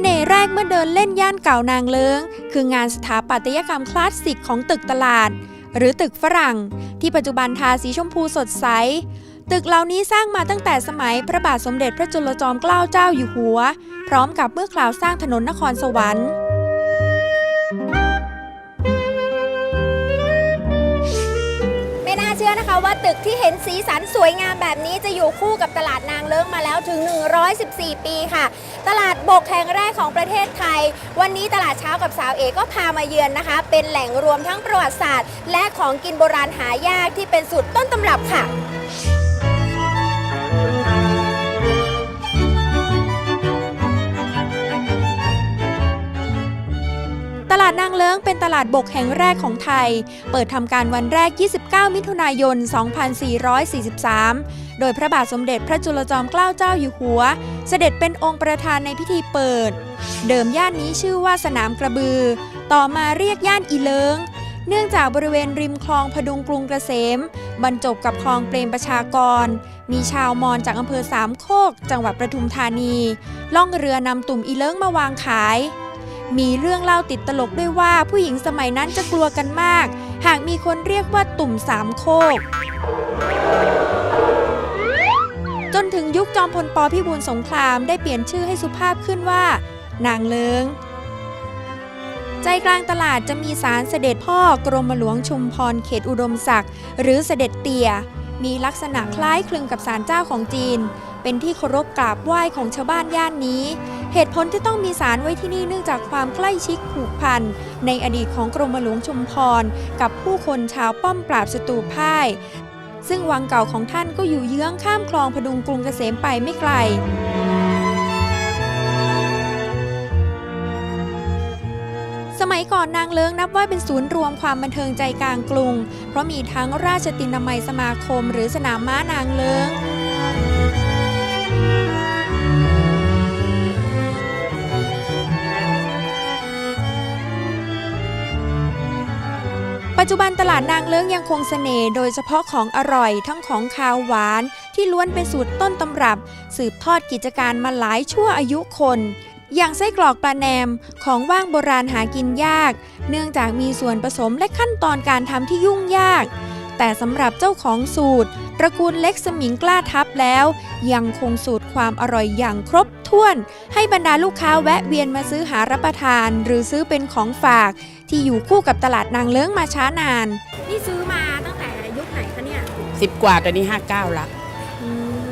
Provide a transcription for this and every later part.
เมื่อเดินเล่นย่านเก่านางเลิงคืองานสถาปัตยกรรมคลาสสิกของตึกตลาด หรือตึกฝรั่ง ที่ปัจจุบันทาสีชมพูสดใส ตึกเหล่านี้สร้างมาตั้งแต่สมัยพระบาทสมเด็จพระจุลจอมเกล้าเจ้าอยู่หัว พร้อมกับเมื่อคราวสร้างถนนนครสวรรค์ ว่าตึกที่เห็นสีสันสวยงามแบบนี้จะอยู่คู่กับตลาดนางเลิ้งมาแล้วถึง 114 ปีค่ะ ตลาดบกแห่งแรกของประเทศไทย วันนี้ตลาดเช้ากับสาวเอก็พามาเยือนนะคะ เป็นแหล่งรวมทั้งประวัติศาสตร์ และของกินโบราณหายากที่เป็นสูตรต้นตำรับค่ะ งเลิ้งเป็นตลาดบกแห่งแรกของไทย เปิดทำการวันแรก 29 มิถุนายน 2443 โดยพระบาทสมเด็จพระจุลจอมเกล้าเจ้าอยู่หัว เสด็จเป็นองค์ประธานในพิธีเปิด เดิมย่านนี้ชื่อว่าสนามกระบือ ต่อมาเรียกย่านอีเลิงเนื่องจากบริเวณริมคลองพดุงกรุงเกษม บรรจบกับคลองเปรมประชากร มีชาวมอญจากอำเภอสามโคก จังหวัดประทุมธานี ล่องเรือนำตุ่มอีเลิงมาวางขาย มีเรื่องเล่าติดตลกด้วยว่าผู้หญิงสมัยนั้นจะกลัวกันมาก หากมีคนเรียกว่าตุ่มสามโคก จนถึงยุคจอมพลปพิบูลสงครามได้เปลี่ยนชื่อให้สุภาพขึ้นว่า นางเลิงใจกลางตลาดจะมีศาลเสด็จพ่อกรมหลวงชุมพรเขตอุดมศักดิ์หรือเสด็จเตี่ย มีลักษณะคล้ายคลึงกับศาลเจ้าของจีน เป็นที่เคารพกราบไหว้ของชาวบ้านย่านนี้ เหตุผลที่ต้องมีศาลไว้ที่นี่เนื่องจากความใกล้ชิดผูกพัน ในอดีตของกรมหลวงชุมพร กับผู้คนชาวป้อมปราบศัตรูพ่าย ซึ่งวังเก่าของท่านก็อยู่เยื้องข้ามคลองพดุงกรุงเกษมไปไม่ไกลสมัยก่อนนางเลิงนับว่าเป็นศูนย์รวมความบันเทิงใจกลางกรุง เพราะมีทั้งราชตินามัยสมาคม หรือสนามม้านางเลิง ปัจจุบันตลาดนางเลิ้งยังคงเสน่ห์โดยเฉพาะของอร่อยทั้งของคาวหวาน ที่ล้วนเป็นสูตรต้นตำรับ สืบทอดกิจการมาหลายชั่วอายุคน อย่างไส้กรอกปลาแหนมของว่างโบราณหากินยาก เนื่องจากมีส่วนผสมและขั้นตอนการทำที่ยุ่งยาก แต่สำหรับเจ้าของสูตร ตระกูลเล็กสมิงกล้าทับแล้ว ยังคงสูตรความอร่อยอย่างครบถ้วน ให้บรรดาลูกค้าแวะเวียนมาซื้อหารับประทาน หรือซื้อเป็นของฝาก ที่อยู่คู่กับตลาดนางเลิ้งมาช้านาน นี่ซื้อมาตั้งแต่ยุคไหนคะเนี่ยสิบกว่าตอนนี้ห้าเก้าละ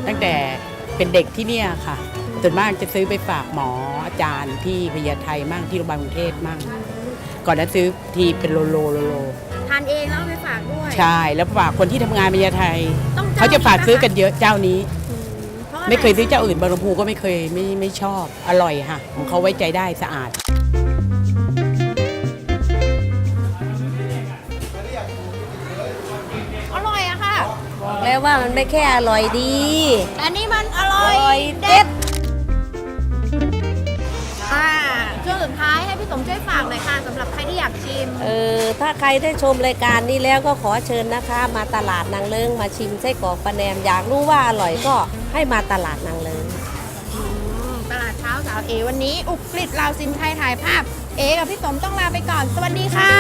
ตั้งแต่เป็นเด็กที่เนี่ยค่ะส่วนมากจะซื้อไปฝากหมออาจารย์ที่พญาไทมั่งที่โรงพยาบาลกรุงเทพมั่งก่อนนั้นซื้อทีเป็นโลโลโลโลทานเองแล้วเอาไปฝากด้วยใช่ แล้วฝากคนที่ทำงานพญาไทต้องเขาจะฝากซื้อกันเยอะเจ้านี้ อืมพราะอะไรไม่เคยซื้อเจ้าอื่นบางลำพูก็ไม่เคยไม่ไม่ชอบ อร่อยค่ะ ของเขาไว้ใจได้สะอาด อร่อยอะค่ะบอกแล้วว่ามันไม่แค่อร่อยดี แต่นี่มันอร่อย อร่อยเด็ด ช่วงสุดท้ายให้พี่สมช่วยฝากหน่อยค่ะสำหรับใครที่อยากชิม เออถ้าใครได้ชมรายการนี้แล้วก็ขอเชิญนะคะ มาตลาดนางเลิงมาชิมไส้กรอกปลาแหนมอยากรู้ว่าอร่อยก็ให้มาตลาดนางเลิง ตลาดเช้าสาวเอ วันนี้อุกฤษลาวซินไทยถ่ายภาพ เอกับพี่สมต้องลาไปก่อน สวัสดีค่ะ